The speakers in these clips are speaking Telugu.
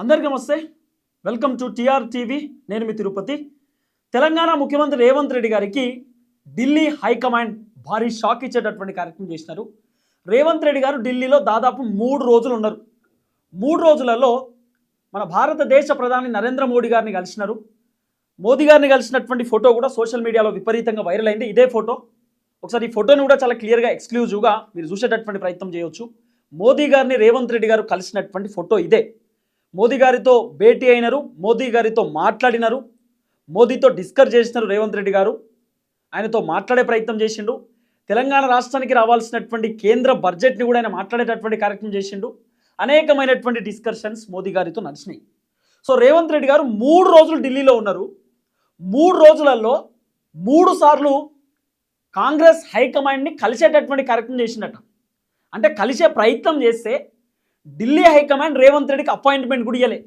అందరికీ నమస్తే. Welcome to TR TV. నేను మీ తిరుపతి. తెలంగాణ ముఖ్యమంత్రి రేవంత్ రెడ్డి గారికి ఢిల్లీ హైకమాండ్ భారీ షాక్ ఇచ్చేటటువంటి కార్యక్రమం చేసినారు. రేవంత్ రెడ్డి గారు ఢిల్లీలో దాదాపు మూడు రోజులు ఉన్నారు. మూడు రోజులలో మన భారతదేశ ప్రధాని నరేంద్ర మోడీ గారిని కలిసినారు. మోదీ గారిని కలిసినటువంటి ఫోటో కూడా సోషల్ మీడియాలో విపరీతంగా వైరల్ అయింది. ఇదే ఫోటో. ఒకసారి ఈ ఫోటోని కూడా చాలా క్లియర్గా ఎక్స్క్లూజివ్గా మీరు చూసేటటువంటి ప్రయత్నం చేయవచ్చు మోదీ గారిని రేవంత్ రెడ్డి గారు కలిసినటువంటి ఫోటో ఇదే. మోదీ గారితో భేటీ అయినారు మోదీ గారితో మాట్లాడినారు మోదీతో డిస్కస్ చేసినారు రేవంత్ రెడ్డి గారు. ఆయనతో మాట్లాడే ప్రయత్నం చేసిండు. తెలంగాణ రాష్ట్రానికి రావాల్సినటువంటి కేంద్ర బడ్జెట్ని కూడా ఆయన మాట్లాడేటటువంటి కార్యక్రమం చేసిండు. అనేకమైనటువంటి డిస్కషన్స్ మోదీ గారితో నడిచినాయి. సో రేవంత్ రెడ్డి గారు మూడు రోజులు ఢిల్లీలో ఉన్నారు. మూడు రోజులలో మూడు సార్లు కాంగ్రెస్ హైకమాండ్ని కలిసేటటువంటి కార్యక్రమం చేసిండట. అంటే కలిసే ప్రయత్నం చేస్తే ఢిల్లీ హైకమాండ్ రేవంత్ రెడ్డికి అపాయింట్మెంట్ కూడా ఇవ్వలే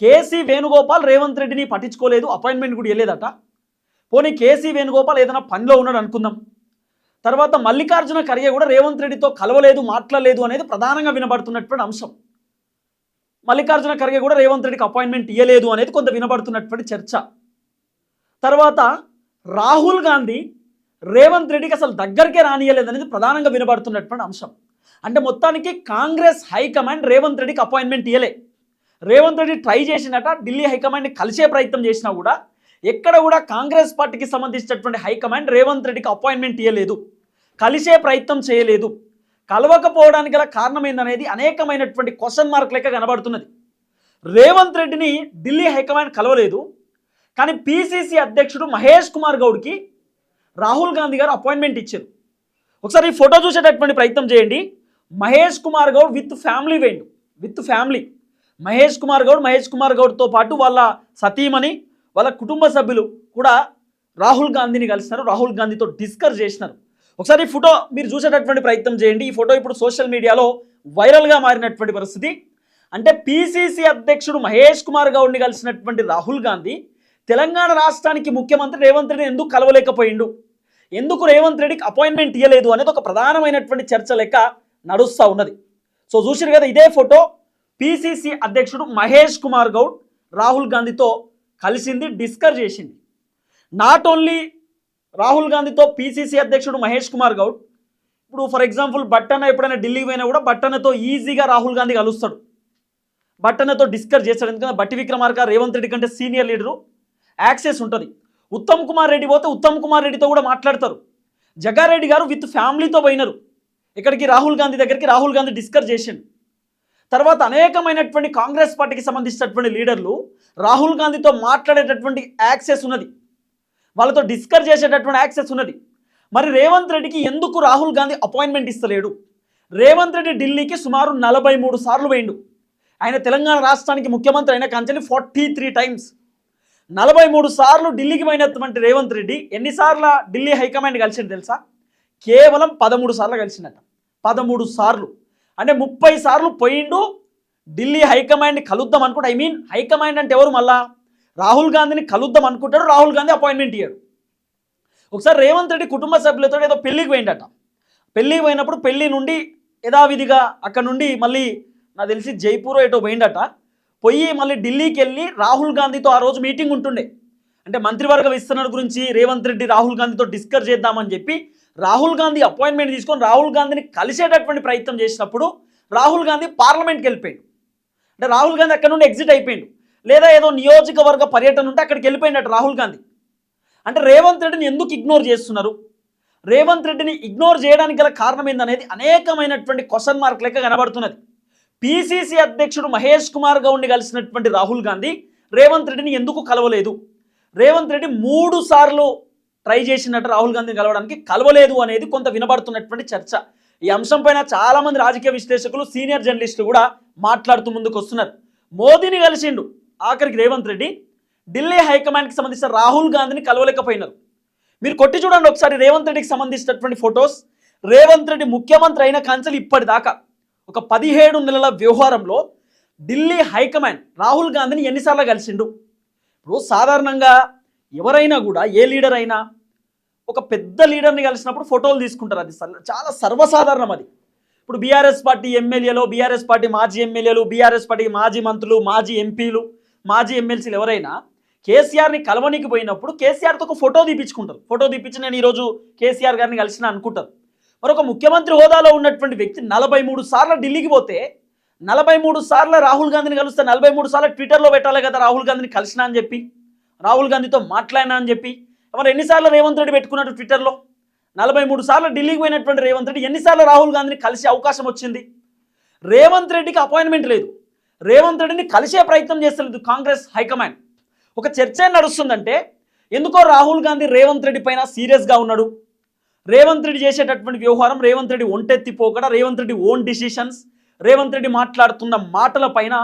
కేసీ వేణుగోపాల్ రేవంత్ రెడ్డిని పట్టించుకోలేదు అపాయింట్మెంట్ కూడా ఇవ్వలేదట పోనీ కేసీ వేణుగోపాల్ ఏదైనా పనిలో ఉన్నాడు అనుకుందాం. తర్వాత మల్లికార్జున ఖర్గే కూడా రేవంత్ రెడ్డితో కలవలేదు మాట్లాడలేదు అనేది ప్రధానంగా వినబడుతున్నటువంటి అంశం. మల్లికార్జున ఖర్గే కూడా రేవంత్ రెడ్డికి అపాయింట్మెంట్ ఇవ్వలేదు అనేది కొంత వినబడుతున్నటువంటి చర్చ. తర్వాత రాహుల్ గాంధీ రేవంత్ రెడ్డికి అసలు దగ్గరికే రానియలేదు అనేది ప్రధానంగా వినబడుతున్నటువంటి అంశం. అంటే మొత్తానికి కాంగ్రెస్ హైకమాండ్ రేవంత్ రెడ్డికి అపాయింట్మెంట్ ఇవ్వలే రేవంత్ రెడ్డి ట్రై చేసినట ఢిల్లీ హైకమాండ్ని కలిసే ప్రయత్నం చేసినా కూడా ఎక్కడ కూడా కాంగ్రెస్ పార్టీకి సంబంధించినటువంటి హైకమాండ్ రేవంత్ రెడ్డికి అపాయింట్మెంట్ ఇవ్వలేదు కలిసే ప్రయత్నం చేయలేదు. కలవకపోవడానికి గల కారణం ఏందనేది అనేకమైనటువంటి క్వశ్చన్ మార్క్ లెక్క కనబడుతున్నది. రేవంత్ రెడ్డిని ఢిల్లీ హైకమాండ్ కలవలేదు. కానీ పిసిసి అధ్యక్షుడు మహేష్ కుమార్ గౌడ్కి రాహుల్ గాంధీ గారు అపాయింట్మెంట్ ఇచ్చారు. ఒకసారి ఈ ఫోటో చూసేటటువంటి ప్రయత్నం చేయండి. మహేష్ కుమార్ గౌడ్ విత్ ఫ్యామిలీ వేయండు విత్ ఫ్యామిలీ. మహేష్ కుమార్ గౌడ్ మహేష్ కుమార్ గౌడ్తో పాటు వాళ్ళ సతీమణి వాళ్ళ కుటుంబ సభ్యులు కూడా రాహుల్ గాంధీని కలిసినారు. రాహుల్ గాంధీతో డిస్కస్ చేసినారు. ఒకసారి ఈ ఫోటో మీరు చూసేటటువంటి ప్రయత్నం చేయండి. ఈ ఫోటో ఇప్పుడు సోషల్ మీడియాలో వైరల్గా మారినటువంటి పరిస్థితి. అంటే పిసిసి అధ్యక్షుడు మహేష్ కుమార్ గౌడ్ని కలిసినటువంటి రాహుల్ గాంధీ తెలంగాణ రాష్ట్రానికి ముఖ్యమంత్రి రేవంత్ రెడ్డిని ఎందుకు కలవలేకపోయిండు? ఎందుకు రేవంత్ రెడ్డికి అపాయింట్మెంట్ ఇవ్వలేదు అనేది ఒక ప్రధానమైనటువంటి చర్చ లెక్క నడుస్తూ ఉన్నది. సో చూసారు కదా ఇదే ఫోటో పిసిసి అధ్యక్షుడు మహేష్ కుమార్ గౌడ్ రాహుల్ గాంధీతో కలిసింది డిస్కస్ చేసింది. నాట్ ఓన్లీ రాహుల్ గాంధీతో పిసిసి అధ్యక్షుడు మహేష్ కుమార్ గౌడ్ ఇప్పుడు ఫర్ ఎగ్జాంపుల్ బట్టన ఎప్పుడైనా ఢిల్లీకి పోయినా కూడా బట్టనతో ఈజీగా రాహుల్ గాంధీ కలుస్తాడు. బట్టనతో డిస్కస్ చేస్తాడు. ఎందుకంటే బట్టి విక్రమార్క రేవంత్ రెడ్డి కంటే సీనియర్ లీడరు యాక్సెస్ ఉంటుంది. ఉత్తమ్ కుమార్ రెడ్డి పోతే ఉత్తమ్ కుమార్ రెడ్డితో కూడా మాట్లాడతారు. జగారెడ్డి గారు విత్ ఫ్యామిలీతో పోయినారు. ఇక్కడికి రాహుల్ గాంధీ దగ్గరికి రాహుల్ గాంధీ డిస్కస్ చేసిండు. తర్వాత అనేకమైనటువంటి కాంగ్రెస్ పార్టీకి సంబంధించినటువంటి లీడర్లు రాహుల్ గాంధీతో మాట్లాడేటటువంటి యాక్సెస్ ఉన్నది. వాళ్ళతో డిస్కస్ చేసేటటువంటి యాక్సెస్ ఉన్నది. మరి రేవంత్ రెడ్డికి ఎందుకు రాహుల్ గాంధీ అపాయింట్మెంట్ ఇస్తలేడు? రేవంత్ రెడ్డి ఢిల్లీకి సుమారు నలభై మూడు సార్లు పోయిండు. ఆయన తెలంగాణ రాష్ట్రానికి ముఖ్యమంత్రి అయిన కంచెని ఫార్టీ త్రీ టైమ్స్. నలభై మూడు సార్లు ఢిల్లీకి పోయినటువంటి రేవంత్ రెడ్డి ఎన్నిసార్లు ఢిల్లీ హైకమాండ్ కలిసింది తెలుసా? కేవలం పదమూడు సార్లు కలిసిండట పదమూడు సార్లు. అంటే ముప్పై సార్లు పోయిండు ఢిల్లీ హైకమాండ్ని కలుద్దాం అనుకుంటే. ఐ మీన్ హైకమాండ్ అంటే ఎవరు మళ్ళా? రాహుల్ గాంధీని కలుద్దాం అనుకుంటాడు రాహుల్ గాంధీ అపాయింట్మెంట్ ఇయ్యాడు. ఒకసారి రేవంత్ రెడ్డి కుటుంబ సభ్యులతో ఏదో పెళ్ళికి పోయిండట. పెళ్ళికి పోయినప్పుడు పెళ్ళి నుండి యథావిధిగా అక్కడ నుండి మళ్ళీ నాకు తెలిసి జైపూర్ ఏటో పోయిండట. పోయి మళ్ళీ ఢిల్లీకి వెళ్ళి రాహుల్ గాంధీతో ఆ రోజు మీటింగ్ ఉంటుండే. అంటే మంత్రివర్గ విస్తరణ గురించి రేవంత్ రెడ్డి రాహుల్ గాంధీతో డిస్కస్ చేద్దామని చెప్పి రాహుల్ గాంధీ అపాయింట్మెంట్ తీసుకొని రాహుల్ గాంధీని కలిసేటటువంటి ప్రయత్నం చేసినప్పుడు రాహుల్ గాంధీ పార్లమెంట్కి వెళ్ళిపోయాడు. అంటే రాహుల్ గాంధీ అక్కడ నుండి ఎగ్జిట్ అయిపోయాడు. లేదా ఏదో నియోజకవర్గ పర్యటన ఉంటే అక్కడికి వెళ్ళిపోయినట్టు రాహుల్ గాంధీ. అంటే రేవంత్ రెడ్డిని ఎందుకు ఇగ్నోర్ చేస్తున్నారు? రేవంత్ రెడ్డిని ఇగ్నోర్ చేయడానికి గల కారణం ఏందనేది అనేకమైనటువంటి క్వశ్చన్ మార్క్ లెక్క కనబడుతున్నది. పిసిసి అధ్యక్షుడు మహేష్ కుమార్ గౌడ్ని కలిసినటువంటి రాహుల్ గాంధీ రేవంత్ రెడ్డిని ఎందుకు కలవలేదు? రేవంత్ రెడ్డి మూడు సార్లు ట్రై చేసినట్టు రాహుల్ గాంధీని కలవడానికి కలవలేదు అనేది కొంత వినబడుతున్నటువంటి చర్చ. ఈ అంశం పైన చాలామంది రాజకీయ విశ్లేషకులు సీనియర్ జర్నలిస్టులు కూడా మాట్లాడుతూ ముందుకు వస్తున్నారు. మోదీని కలిసిండు ఆఖరికి రేవంత్ రెడ్డి. ఢిల్లీ హైకమాండ్కి సంబంధించిన రాహుల్ గాంధీని కలవలేకపోయినారు. మీరు కొట్టి చూడండి ఒకసారి రేవంత్ రెడ్డికి సంబంధించినటువంటి ఫొటోస్. రేవంత్ రెడ్డి ముఖ్యమంత్రి అయిన కంచెలు ఇప్పటిదాకా ఒక పదిహేడు నెలల వ్యవహారంలో ఢిల్లీ హైకమాండ్ రాహుల్ గాంధీని ఎన్నిసార్లు కలిసిండు? ఇప్పుడు సాధారణంగా ఎవరైనా కూడా ఏ లీడర్ అయినా ఒక పెద్ద లీడర్ని కలిసినప్పుడు ఫోటోలు తీసుకుంటారు. అది సర్- చాలా సర్వసాధారణం అది. ఇప్పుడు బీఆర్ఎస్ పార్టీ ఎమ్మెల్యేలు బీఆర్ఎస్ పార్టీ మాజీ ఎమ్మెల్యేలు బీఆర్ఎస్ పార్టీ మాజీ మంత్రులు మాజీ ఎంపీలు మాజీ ఎమ్మెల్సీలు ఎవరైనా కేసీఆర్ని కలవనికి పోయినప్పుడు కేసీఆర్తో ఒక ఫోటో తీపించుకుంటారు ఫోటో తీపించి నేను ఈరోజు కేసీఆర్ గారిని కలిసిన అనుకుంటారు. మరొక ముఖ్యమంత్రి హోదాలో ఉన్నటువంటి వ్యక్తి నలభై మూడు సార్లు ఢిల్లీకి పోతే నలభై మూడు సార్లు రాహుల్ గాంధీని కలిస్తే నలభై మూడు సార్లు ట్విట్టర్లో పెట్టాలి కదా రాహుల్ గాంధీని కలిసినా అని చెప్పి. రాహుల్ గాంధీతో మాట్లాడినా అని చెప్పి. మరి ఎన్నిసార్లు రేవంత్ రెడ్డి పెట్టుకున్నట్టు ట్విట్టర్లో? నలభై మూడు సార్లు ఢిల్లీకి పోయినటువంటి రేవంత్ రెడ్డి ఎన్నిసార్లు రాహుల్ గాంధీని కలిసే అవకాశం వచ్చింది? రేవంత్ రెడ్డికి అపాయింట్మెంట్ లేదు. రేవంత్ రెడ్డిని కలిసే ప్రయత్నం చేస్తలేదు కాంగ్రెస్ హైకమాండ్. ఒక చర్చ నడుస్తుందంటే ఎందుకో రాహుల్ గాంధీ రేవంత్ రెడ్డి పైన సీరియస్గా ఉన్నాడు. రేవంత్ రెడ్డి చేసేటటువంటి వ్యవహారం రేవంత్ రెడ్డి ఒంటెత్తిపోకడ రేవంత్ రెడ్డి ఓన్ డిసిషన్స్ రేవంత్ రెడ్డి మాట్లాడుతున్న మాటల పైన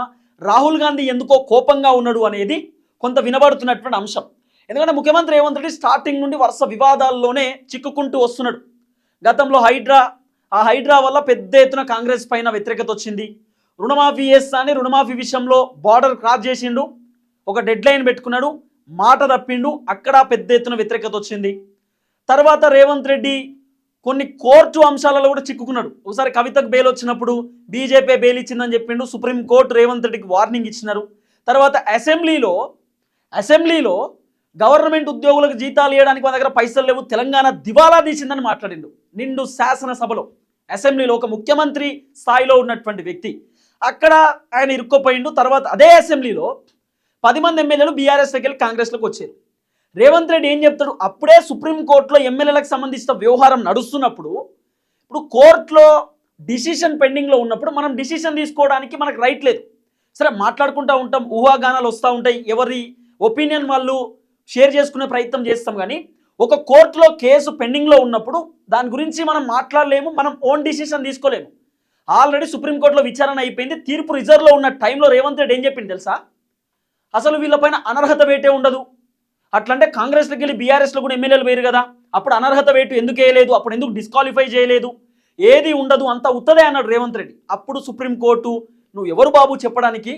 రాహుల్ గాంధీ ఎందుకో కోపంగా ఉన్నాడు అనేది కొంత వినబడుతున్నటువంటి అంశం. ఎందుకంటే ముఖ్యమంత్రి రేవంత్ రెడ్డి స్టార్టింగ్ నుండి వరుస వివాదాల్లోనే చిక్కుకుంటూ వస్తున్నాడు. గతంలో హైడ్రా ఆ హైడ్రా వల్ల పెద్ద ఎత్తున కాంగ్రెస్ పైన వ్యతిరేకత వచ్చింది. రుణమాఫీ చేస్తా అని రుణమాఫీ విషయంలో బార్డర్ క్రాస్ చేసిండు. ఒక డెడ్ లైన్ పెట్టుకున్నాడు. మాట తప్పిండు. అక్కడ పెద్ద ఎత్తున వ్యతిరేకత వచ్చింది. తర్వాత రేవంత్ రెడ్డి కొన్ని కోర్టు అంశాలలో కూడా చిక్కుకున్నాడు. ఒకసారి కవితకు బెయిల్ వచ్చినప్పుడు బీజేపీ బెయిల్ ఇచ్చిందని చెప్పిండు. సుప్రీంకోర్టు రేవంత్ రెడ్డికి వార్నింగ్ ఇచ్చినారు. తర్వాత అసెంబ్లీలో అసెంబ్లీలో గవర్నమెంట్ ఉద్యోగులకు జీతాలు ఇవ్వడానికి మా దగ్గర పైసలు లేవు. తెలంగాణ దివాలా తీసిందని మాట్లాడిండు. నిండు శాసనసభలో. అసెంబ్లీలో ఒక ముఖ్యమంత్రి స్థాయిలో ఉన్నటువంటి వ్యక్తి. అక్కడ ఆయన ఇరుక్కుపోయిండు. తర్వాత అదే అసెంబ్లీలో పది మంది ఎమ్మెల్యేలు బీఆర్ఎస్ దగ్గర కాంగ్రెస్లోకి వచ్చారు. రేవంత్ రెడ్డి ఏం చెప్తాడు? అప్పుడే సుప్రీంకోర్టులో ఎమ్మెల్యేలకు సంబంధించిన వ్యవహారం నడుస్తున్నప్పుడు ఇప్పుడు కోర్టులో డిసిషన్ పెండింగ్లో ఉన్నప్పుడు మనం డిసిషన్ తీసుకోవడానికి మనకు రైట్ లేదు. సరే మాట్లాడుకుంటూ ఉంటాం. ఊహాగానాలు వస్తూ ఉంటాయి. ఎవరి ఒపీనియన్ వాళ్ళు షేర్ చేసుకునే ప్రయత్నం చేస్తాం కానీ ఒక కోర్టులో కేసు పెండింగ్లో ఉన్నప్పుడు దాని గురించి మనం మాట్లాడలేము మనం ఓన్ డిసిషన్ తీసుకోలేము. ఆల్రెడీ సుప్రీంకోర్టులో విచారణ అయిపోయింది తీర్పు రిజర్వ్లో ఉన్న టైంలో రేవంత్ రెడ్డి ఏం చెప్పింది తెలుసా? అసలు వీళ్ళపైన అనర్హత వేటే ఉండదు. అట్లంటే కాంగ్రెస్లోకి వెళ్ళి బీఆర్ఎస్లో కూడా ఎమ్మెల్యేలు వేరు కదా. అప్పుడు అనర్హత వేటు ఎందుకు వేయలేదు? అప్పుడు ఎందుకు డిస్క్వాలిఫై చేయలేదు? ఏది ఉండదు అంత ఉత్తదే అన్నాడు రేవంత్ రెడ్డి. అప్పుడు సుప్రీంకోర్టు నువ్వు ఎవరు బాబు చెప్పడానికి?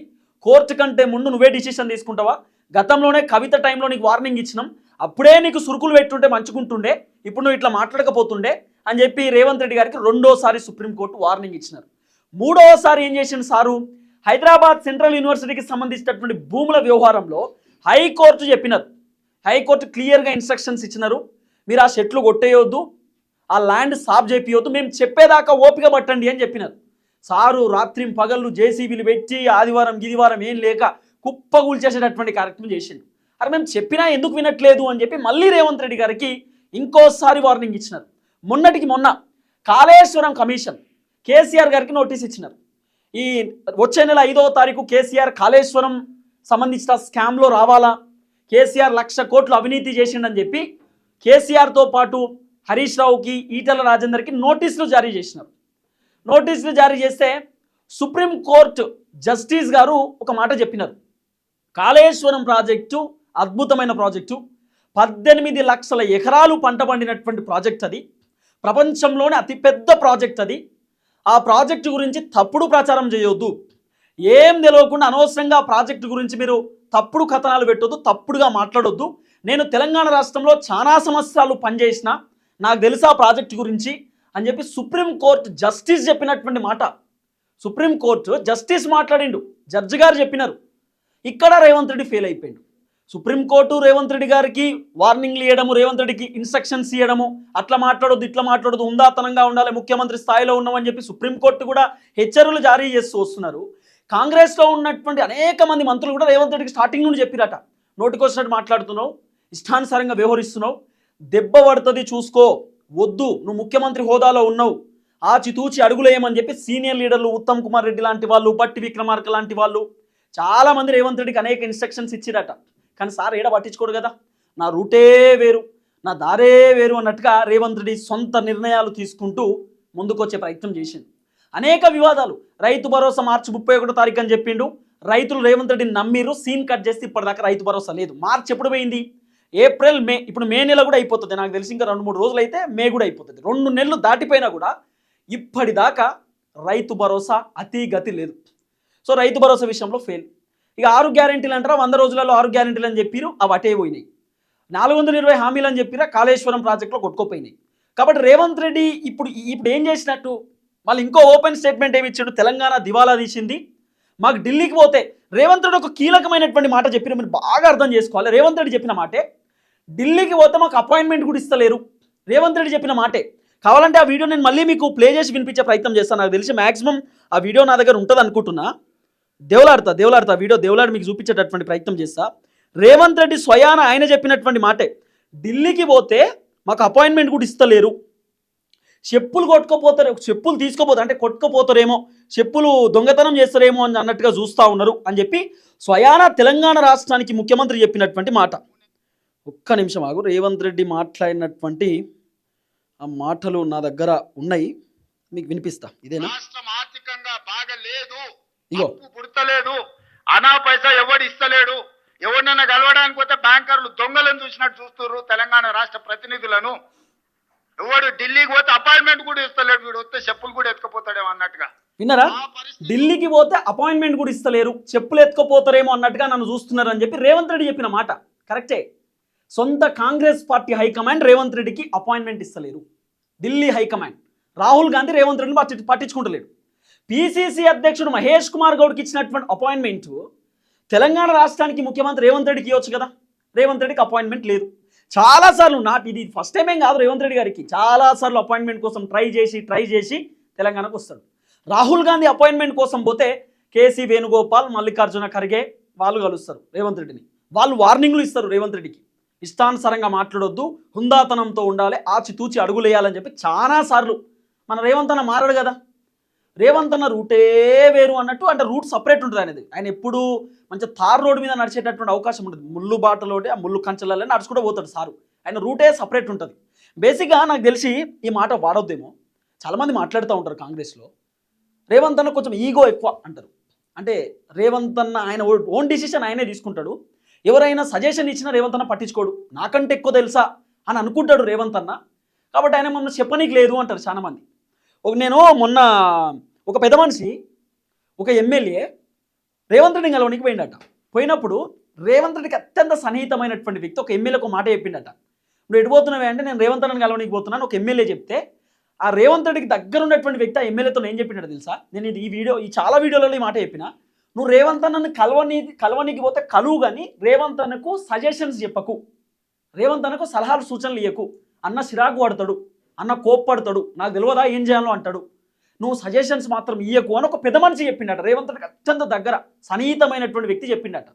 కోర్టు కంటే ముందు నువ్వే డిసిషన్ తీసుకుంటావా? గతంలోనే కవిత టైంలో నీకు వార్నింగ్ ఇచ్చినాం. అప్పుడే నీకు సురుకులు పెట్టుంటే మంచుకుంటుండే. ఇప్పుడు నువ్వు ఇట్లా మాట్లాడకపోతుండే అని చెప్పి రేవంత్ రెడ్డి గారికి రెండోసారి సుప్రీంకోర్టు వార్నింగ్ ఇచ్చినారు. మూడవసారి ఏం చేసిండు సారు? హైదరాబాద్ సెంట్రల్ యూనివర్సిటీకి సంబంధించినటువంటి భూముల వ్యవహారంలో హైకోర్టు చెప్పినారు. హైకోర్టు క్లియర్గా ఇన్స్ట్రక్షన్స్ ఇచ్చినారు. మీరు ఆ షెట్లు కొట్టేయొద్దు ఆ ల్యాండ్ సాఫ్ చేపియొద్దు మేము చెప్పేదాకా ఓపిక పట్టండి అని చెప్పినారు. సారు రాత్రి పగళ్ళు జేసీబీలు పెట్టి ఆదివారం గిదివారం ఏం లేక కుప్పగూల్చేసేటటువంటి కార్యక్రమం చేసిండు. అరే మేము చెప్పినా ఎందుకు వినట్లేదు అని చెప్పి మళ్ళీ రేవంత్ రెడ్డి గారికి ఇంకోసారి వార్నింగ్ ఇచ్చినారు. మొన్నటికి మొన్న కాళేశ్వరం కమిషన్ కేసీఆర్ గారికి నోటీస్ ఇచ్చినారు. ఈ వచ్చే నెల ఐదవ తారీఖు కేసీఆర్ కాళేశ్వరం సంబంధించిన స్కామ్లో రావాలా? కేసీఆర్ లక్ష కోట్లు అవినీతి చేసిండని చెప్పి కేసీఆర్తో పాటు హరీష్ రావుకి ఈటల రాజేందర్కి నోటీసులు జారీ చేసినారు. నోటీసులు జారీ చేస్తే సుప్రీంకోర్టు జస్టిస్ గారు ఒక మాట చెప్పినారు. కాళేశ్వరం ప్రాజెక్టు అద్భుతమైన ప్రాజెక్టు. పద్దెనిమిది లక్షల ఎకరాలు పంట పండినటువంటి ప్రాజెక్ట్ అది. ప్రపంచంలోనే అతిపెద్ద ప్రాజెక్ట్ అది. ఆ ప్రాజెక్టు గురించి తప్పుడు ప్రచారం చేయొద్దు. ఏం తెలియకుండా అనవసరంగా ప్రాజెక్టు గురించి మీరు తప్పుడు కథనాలు పెట్టొద్దు తప్పుడుగా మాట్లాడొద్దు. నేను తెలంగాణ రాష్ట్రంలో చాలా సంవత్సరాలు పనిచేసిన నాకు తెలుసా ప్రాజెక్టు గురించి అని చెప్పి సుప్రీంకోర్టు జస్టిస్ చెప్పినటువంటి మాట. సుప్రీంకోర్టు జస్టిస్ మాట్లాడిండు జడ్జి గారు చెప్పినారు. ఇక్కడ రేవంత్ రెడ్డి ఫెయిల్ అయిపోయాడు. సుప్రీంకోర్టు రేవంత్ రెడ్డి గారికి వార్నింగ్లు ఇవ్వడము రేవంత్ రెడ్డికి ఇన్స్ట్రక్షన్స్ ఇవ్వడము అట్లా మాట్లాడొద్దు ఇట్లా మాట్లాడొద్దు ఉందాతనంగా ఉండాలి ముఖ్యమంత్రి స్థాయిలో ఉన్నామని చెప్పి సుప్రీంకోర్టు కూడా హెచ్చరికలు జారీ చేస్తూ వస్తున్నారు. కాంగ్రెస్లో ఉన్నటువంటి అనేక మంది మంత్రులు కూడా రేవంత్ రెడ్డికి స్టార్టింగ్ నుండి చెప్పిరట. నోటికొచ్చినట్టు మాట్లాడుతున్నావు ఇష్టానుసారంగా వ్యవహరిస్తున్నావు దెబ్బ పడుతుంది చూసుకో వద్దు నువ్వు ముఖ్యమంత్రి హోదాలో ఉన్నావు ఆచితూచి అడుగులేయమని చెప్పి సీనియర్ లీడర్లు ఉత్తమ్ కుమార్ రెడ్డి లాంటి వాళ్ళు పట్టి విక్రమార్క లాంటి వాళ్ళు చాలా మంది రేవంత్ రెడ్డికి అనేక ఇన్స్ట్రక్షన్స్ ఇచ్చిరట. కానీ సార్ ఏడ పట్టించుకోడు కదా. నా రూటే వేరు నా దారే వేరు అన్నట్టుగా రేవంత్ రెడ్డి సొంత నిర్ణయాలు తీసుకుంటూ ముందుకొచ్చే ప్రయత్నం చేసింది అనేక వివాదాలు. రైతు భరోసా మార్చి ముప్పై ఒకటో తారీఖు అని చెప్పిండు. రైతులు రేవంత్ రెడ్డిని నమ్మిరు సీన్ కట్ చేస్తే ఇప్పటిదాకా రైతు భరోసా లేదు. మార్చి ఎప్పుడు పోయింది? April May. ఇప్పుడు మే నెల కూడా అయిపోతుంది. నాకు తెలిసి ఇంకా రెండు మూడు రోజులు అయితే మే కూడా అయిపోతుంది. రెండు నెలలు దాటిపోయినా కూడా ఇప్పటిదాకా రైతు భరోసా అతి గతి లేదు. సో రైతు భరోసా విషయంలో ఫెయిల్ ఇక ఆరు గ్యారెంటీలు అంటారా? వంద రోజులలో ఆరు గ్యారెంటీలు అని చెప్పిరు అవి అటే పోయినాయి. నాలుగు వందల ఇరవై హామీలు అని చెప్పిరా? కాళేశ్వరం ప్రాజెక్టులో కొట్టుకోపోయినాయి. కాబట్టి రేవంత్ రెడ్డి ఇప్పుడు ఇప్పుడు ఏం చేసినట్టు? మళ్ళీ ఇంకో ఓపెన్ స్టేట్మెంట్ ఏమి ఇచ్చాడు? తెలంగాణ దివాలా తీసింది. మాకు ఢిల్లీకి పోతే రేవంత్ రెడ్డి ఒక కీలకమైనటువంటి మాట చెప్పిన మీరు బాగా అర్థం చేసుకోవాలి. రేవంత్ రెడ్డి చెప్పిన మాటే. ఢిల్లీకి పోతే మాకు అపాయింట్మెంట్ కూడా ఇస్తలేరు. రేవంత్ రెడ్డి చెప్పిన మాటే. కావాలంటే ఆ వీడియో నేను మళ్ళీ మీకు ప్లే చేసి వినిపించే ప్రయత్నం చేస్తాను. నాకు తెలిసి మాక్సిమం ఆ వీడియో నా దగ్గర ఉంటుంది అనుకుంటున్నా దేవులాడతా దేవులాడతా. వీడియో దేవులాడి మీకు చూపించేటటువంటి ప్రయత్నం చేస్తా. రేవంత్ రెడ్డి స్వయాన ఆయన చెప్పినటువంటి మాటే ఢిల్లీకి పోతే మాకు అపాయింట్మెంట్ కూడా ఇస్తలేరు. చెప్పులు కొట్టుకోపోతారు చెప్పులు తీసుకోపోతారు అంటే కొట్టుకోపోతారేమో చెప్పులు దొంగతనం చేస్తారేమో అని అన్నట్టుగా చూస్తూ ఉన్నారు అని చెప్పి స్వయాన తెలంగాణ రాష్ట్రానికి ముఖ్యమంత్రి చెప్పినటువంటి మాట. ఒక్క నిమిషం ఆగు రేవంత్ రెడ్డి మాట్లాడినటువంటి ఆ మాటలు నా దగ్గర ఉన్నాయి. మీకు వినిపిస్తా ఇదేనా? రాష్ట్రం ఆర్థికంగా బాగా లేదు అప్పు పుడతలేదు. అనా పైసా ఎవడు ఇస్తలేడు? ఎవరినైనా కలవడానికి పోతే బ్యాంకర్లు దొంగలను చూసినట్టు చూస్తున్నారు తెలంగాణ రాష్ట్ర ప్రతినిధులను. ఎవడు ఢిల్లీకి పోతే అపాయింట్మెంట్ కూడా ఇస్తలేడు వీడు వస్తే చెప్పులు కూడా ఎత్తుకపోతాడేమో అన్నట్టుగా. విన్నారా? ఢిల్లీకి పోతే అపాయింట్మెంట్ కూడా ఇస్తలేరు చెప్పులు ఎత్తుకపోతారేమో అన్నట్టుగా నన్ను చూస్తున్నారు అని చెప్పి రేవంత్ రెడ్డి చెప్పిన మాట. కరెక్టే. సొంత కాంగ్రెస్ పార్టీ హైకమాండ్ రేవంత్ రెడ్డికి అపాయింట్మెంట్ ఇస్తలేరు. Delhi high command. Rahul Gandhi Revanth రెడ్డిని పట్టి పట్టించుకుంటలేడు. పిసిసి అధ్యక్షుడు మహేష్ కుమార్ గౌడ్కి ఇచ్చినటువంటి అపాయింట్మెంట్ తెలంగాణ రాష్ట్రానికి ముఖ్యమంత్రి రేవంత్ రెడ్డికి ఇవ్వచ్చు కదా? రేవంత్ రెడ్డికి అపాయింట్మెంట్ లేదు. చాలాసార్లు నాకు ఇది ఫస్ట్ టైం ఏం కాదు రేవంత్ రెడ్డి గారికి. చాలాసార్లు అపాయింట్మెంట్ కోసం ట్రై చేసి ట్రై చేసి తెలంగాణకు వస్తాడు. రాహుల్ గాంధీ అపాయింట్మెంట్ కోసం పోతే కేసీ వేణుగోపాల్ మల్లికార్జున ఖర్గే వాళ్ళు కలుస్తారు రేవంత్ రెడ్డిని. వాళ్ళు వార్నింగ్లు ఇస్తారు రేవంత్ రెడ్డికి. ఇష్టానుసారంగా మాట్లాడొద్దు హుందాతనంతో ఉండాలి ఆచితూచి అడుగులేయాలని చెప్పి చాలాసార్లు మన రేవంత్ అన్న మారాడు కదా? రేవంత్ అన్న రూటే వేరు అన్నట్టు అంటే రూట్ సపరేట్ ఉంటుంది అనేది. ఆయన ఎప్పుడు మంచి తార్ రోడ్డు మీద నడిచేటటువంటి అవకాశం ఉంటుంది. ముళ్ళు బాటలో ఆ ముళ్ళు కంచెలలో నడుచుకుంటూ పోతాడు సారు. ఆయన రూటే సపరేట్ ఉంటుంది. బేసిక్గా నాకు తెలిసి ఈ మాట వాడొద్దేమో. చాలామంది మాట్లాడుతూ ఉంటారు కాంగ్రెస్లో. రేవంత్ అన్న కొంచెం ఈగో ఎక్కువ అంటారు. అంటే రేవంత్ అన్న ఆయన ఓన్ డిసిషన్ ఆయనే తీసుకుంటాడు. ఎవరైనా సజెషన్ ఇచ్చినా రేవంత్ అన్న పట్టించుకోడు. నాకంటే ఎక్కువ తెలుసా అని అనుకుంటాడు రేవంత్ అన్న కాబట్టి ఆయన మమ్మల్ని చెప్పనీకి లేదు అంటారు చాలామంది. నేను మొన్న ఒక పెద్ద మనిషి ఒక ఎమ్మెల్యే రేవంత్ రెడ్డి కలవనికి పోయిండట. పోయినప్పుడు రేవంత్ రెడ్డికి అత్యంత సన్నిహితమైనటువంటి వ్యక్తి ఒక ఎమ్మెల్యేకి ఒక మాట చెప్పిండట. నువ్వు ఎటుపోతున్నావే అంటే నేను రేవంత్ రెడ్డిని కలవనికి పోతున్నాను ఒక ఎమ్మెల్యే చెప్తే ఆ రేవంత్ రెడ్డికి దగ్గర ఉన్నటువంటి వ్యక్తి ఆ ఎమ్మెల్యేతో ఏం చెప్పినట్టు తెలుసా? నేను ఇది ఈ వీడియో ఈ చాలా వీడియోలలో ఈ మాట చెప్పిన. నువ్వు రేవంత్ అన్నను కలవని కలవనికి పోతే కలువు కానీ రేవంత్ అన్నకు సజెషన్స్ చెప్పకు. రేవంత్ అన్నకు సలహాలు సూచనలు ఇయ్యకు. అన్న సిరాకు వాడతాడు అన్న కోప్పడతాడు. నాకు తెలియదా ఏం చేయాలో అంటాడు. నువ్వు సజెషన్స్ మాత్రం ఇయ్యకు అని ఒక పెద్ద మనిషి చెప్పిండట. రేవంత్ రెడ్డికి అత్యంత దగ్గర సన్నిహితమైనటువంటి వ్యక్తి చెప్పిండట.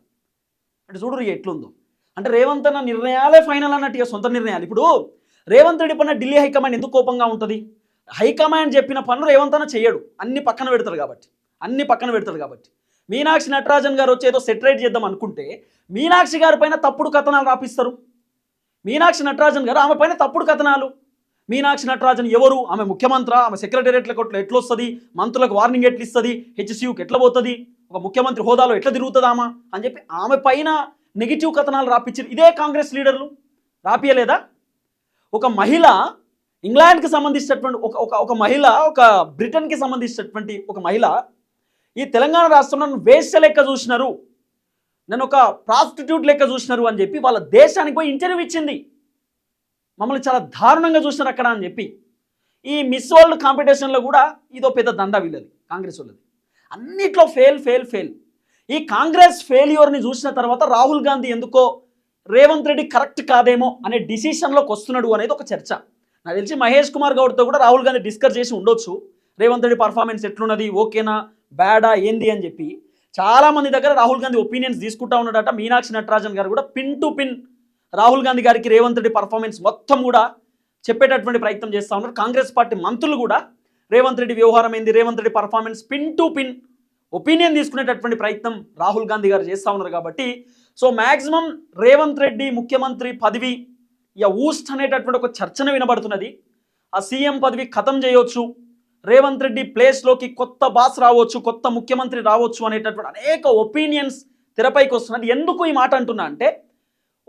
అంటే చూడు ఇక ఎట్లుందో. అంటే రేవంత్ అన్న నిర్ణయాలే ఫైనల్ అన్నట్టు ఇక సొంత నిర్ణయాలు. ఇప్పుడు రేవంత్ రెడ్డి పైన ఢిల్లీ హైకమాండ్ ఎందుకు కోపంగా ఉంటుంది? హైకమాండ్ చెప్పిన పనులు రేవంత్ అన్న చేయడు. అన్ని పక్కన పెడతాడు కాబట్టి. అన్ని పక్కన పెడతాడు కాబట్టి. మీనాక్షి నటరాజన్ గారు వచ్చి ఏదో సెటరేట్ చేద్దాం అనుకుంటే మీనాక్షి గారి పైన తప్పుడు కథనాలు రాపిస్తారు. మీనాక్షి నటరాజన్ గారు ఆమె పైన తప్పుడు కథనాలు. మీనాక్షి నటరాజన్ ఎవరు? ఆమె ముఖ్యమంత్రి ఆమె సెక్రటేరియట్లకు ఎట్లా ఎట్లొస్తుంది? మంత్రులకు వార్నింగ్ ఎట్లిస్తుంది? హెచ్సియుకి ఎట్లా పోతుంది? ఒక ముఖ్యమంత్రి హోదాలో ఎట్లా తిరుగుతుందామా అని చెప్పి ఆమె పైన నెగిటివ్ కథనాలు రాపించారు ఇదే కాంగ్రెస్ లీడర్లు? రాపియలేదా? ఒక మహిళ ఇంగ్లాండ్కి సంబంధించినటువంటి ఒక ఒక ఒక మహిళ ఒక బ్రిటన్కి సంబంధించినటువంటి ఒక మహిళ ఈ తెలంగాణ రాష్ట్రంలో నన్ను వేస్ట్ లెక్క చూసినారు. నన్ను ఒక ప్రాస్టిట్యూట్ లెక్క చూసినారు అని చెప్పి వాళ్ళ దేశానికి పోయి ఇంటర్వ్యూ ఇచ్చింది. మమ్మల్ని చాలా దారుణంగా చూసినారు అక్కడ అని చెప్పి ఈ మిస్ వరల్డ్ కాంపిటీషన్లో కూడా ఇదో పెద్ద దందా వీళ్ళది కాంగ్రెస్ వాళ్ళది. అన్నిట్లో ఫెయిల్ ఫెయిల్ ఫెయిల్ ఈ కాంగ్రెస్ ఫెయిల్యూర్ని చూసిన తర్వాత రాహుల్ గాంధీ ఎందుకో రేవంత్ రెడ్డి కరెక్ట్ కాదేమో అనే డిసిషన్లోకి వస్తున్నాడు అనేది ఒక చర్చ. నాకు తెలిసి మహేష్ కుమార్ గౌడ్తో కూడా రాహుల్ గాంధీ డిస్కస్ చేసి ఉండొచ్చు. రేవంత్ రెడ్డి పర్ఫార్మెన్స్ ఎట్లున్నది ఓకేనా బ్యాడా ఏంది అని చెప్పి. చాలా మంది దగ్గర రాహుల్ గాంధీ ఒపీనియన్స్ తీసుకుంటా ఉన్నాడట. మీనాక్షి నటరాజన్ గారు కూడా pin to pin Rahul Gandhi గారికి రేవంత్ రెడ్డి పర్ఫార్మెన్స్ మొత్తం కూడా చెప్పేటటువంటి ప్రయత్నం చేస్తూ ఉన్నారు. కాంగ్రెస్ పార్టీ మంత్రులు కూడా రేవంత్ రెడ్డి వ్యవహారం ఏంది Revanth Reddy performance pin to pin opinion తీసుకునేటటువంటి ప్రయత్నం రాహుల్ గాంధీ గారు చేస్తూ ఉన్నారు కాబట్టి సో మ్యాక్సిమం రేవంత్ రెడ్డి ముఖ్యమంత్రి పదవి ఇక ఊస్ట్ అనేటటువంటి ఒక చర్చన వినబడుతున్నది. ఆ సీఎం పదవి ఖతం చేయవచ్చు రేవంత్ రెడ్డి ప్లేస్లోకి కొత్త బాస్ రావచ్చు కొత్త ముఖ్యమంత్రి రావచ్చు అనేటటువంటి అనేక ఒపీనియన్స్ తెరపైకి వస్తున్నది. ఎందుకు ఈ మాట అంటున్నా అంటే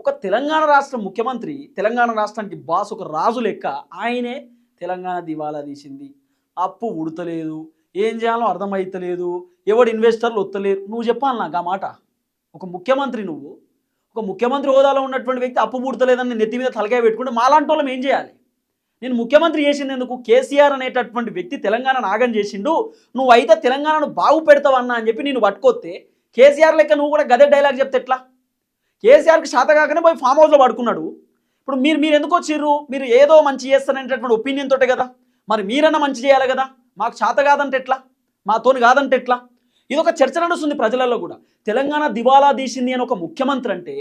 ఒక తెలంగాణ రాష్ట్ర ముఖ్యమంత్రి తెలంగాణ రాష్ట్రానికి బాస్ ఒక రాజు లెక్క ఆయనే తెలంగాణ దివాలా తీసింది. అప్పు ఉడతలేదు ఏం చేయాలో అర్థమైతలేదు ఎవడు ఇన్వెస్టర్లు వత్తలేరు నువ్వు చెప్పాలి నాకు ఆ మాట. ఒక ముఖ్యమంత్రి నువ్వు ఒక ముఖ్యమంత్రి హోదాలో ఉన్నటువంటి వ్యక్తి అప్పు పుడతలేదని నెత్తి మీద తలకాయ పెట్టుకుంటే మాలాంటి వాళ్ళం ఏం చేయాలి? నేను ముఖ్యమంత్రి చేసింది ఎందుకు కేసీఆర్ అనేటటువంటి వ్యక్తి తెలంగాణ నాగం చేసిండు. నువ్వు అయితే తెలంగాణను బాగు పెడతావన్నా అని చెప్పి నేను పట్టుకొస్తే కేసీఆర్ లెక్క నువ్వు కూడా గదే డైలాగ్ చెప్తే ఎట్లా? కేసీఆర్కి శాత కాకనే పోయి ఫామ్ హౌస్లో పడుకున్నాడు. ఇప్పుడు మీరు మీరు ఎందుకు వచ్చిర్రు? మీరు ఏదో మంచి చేస్తారనేటటువంటి ఒపీనియన్ తోటే కదా. మరి మీరన్నా మంచి చేయాలి కదా? మాకు శాత కాదంటే ఎట్లా? మాతోని కాదంటే ఎట్లా? ఇది ఒక చర్చ నడుస్తుంది ప్రజలలో కూడా. తెలంగాణ దివాలా తీసింది అని ఒక ముఖ్యమంత్రి అంటే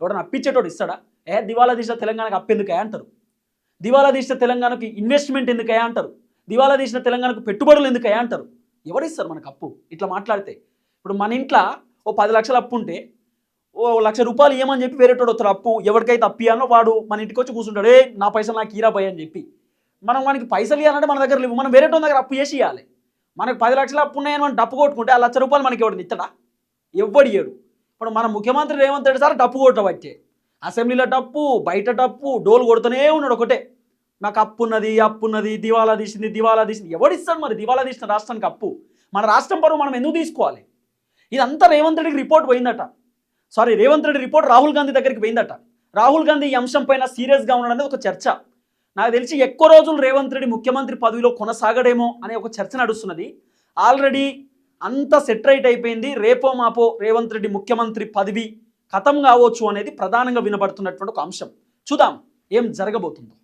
ఎవడన్నా అప్పించేటోడు ఇస్తాడా? ఏ దివాలా తీసిన తెలంగాణకు అప్పెందుకే అంటారు? దివాలా తీసిన తెలంగాణకి ఇన్వెస్ట్మెంట్ ఎందుకయా అంటారు? దివాలా తీసిన తెలంగాణకు పెట్టుబడులు ఎందుకయా అంటారు? ఎవరిస్తారు మనకు అప్పు? ఇట్లా మాట్లాడితే. ఇప్పుడు మన ఇంట్లో ఓ పది లక్షల అప్పు ఉంటే ఓ లక్ష రూపాయలు ఇవ్వమని చెప్పి వేరేటోడు వస్తారు అప్పు ఎవరికైతే అప్పు ఇవ్వాలో వాడు మన ఇంటికి వచ్చి కూర్చుంటాడు. ఏ నా పైసలు నాకు ఈరా పోయి అని చెప్పి. మనం మనకి పైసలు ఇవ్వాలంటే మన దగ్గర లేవు మనం వేరేటోని దగ్గర అప్పు చేసి ఇవ్వాలి మనకు పది లక్షల అప్పు ఉన్నాయని మనం డప్పు కొట్టుకుంటే ఆ లక్ష రూపాయలు మనకి ఎవడు ఇత్తడా ఎవ్వడు ఇయ్యడు. ఇప్పుడు మన ముఖ్యమంత్రి రేవంత్ రెడ్డి సార్ డప్పు కొట్టబట్టే అసెంబ్లీలో డప్పు బయట డప్పు డోలు కొడుతూనే ఉన్నాడు ఒకటే. నాకు అప్పు ఉన్నది అప్పు ఉన్నది దివాలా తీసింది దివాలా తీసింది. ఎవడిస్తాడు మరి? దివాలా తీసిన రాష్ట్రానికి అప్పు. మన రాష్ట్రం పరువు మనం ఎందుకు తీసుకోవాలి? ఇదంతా రేవంత్ రెడ్డికి రిపోర్ట్ పోయిందట. సారీ రేవంత్ రెడ్డి రిపోర్ట్ రాహుల్ గాంధీ దగ్గరికి పోయిందట. రాహుల్ గాంధీ ఈ అంశం పైన సీరియస్గా ఉండడం ఒక చర్చ. నాకు తెలిసి ఎక్కువ రోజులు రేవంత్ రెడ్డి ముఖ్యమంత్రి పదవిలో కొనసాగడేమో అనే ఒక చర్చ నడుస్తున్నది. ఆల్రెడీ అంత సెటరైట్ అయిపోయింది. రేపో మాపో రేవంత్ రెడ్డి ముఖ్యమంత్రి పదవి కథం కావచ్చు అనేది ప్రధానంగా వినబడుతున్నటువంటి ఒక అంశం. చూద్దాం ఏం జరగబోతుందో.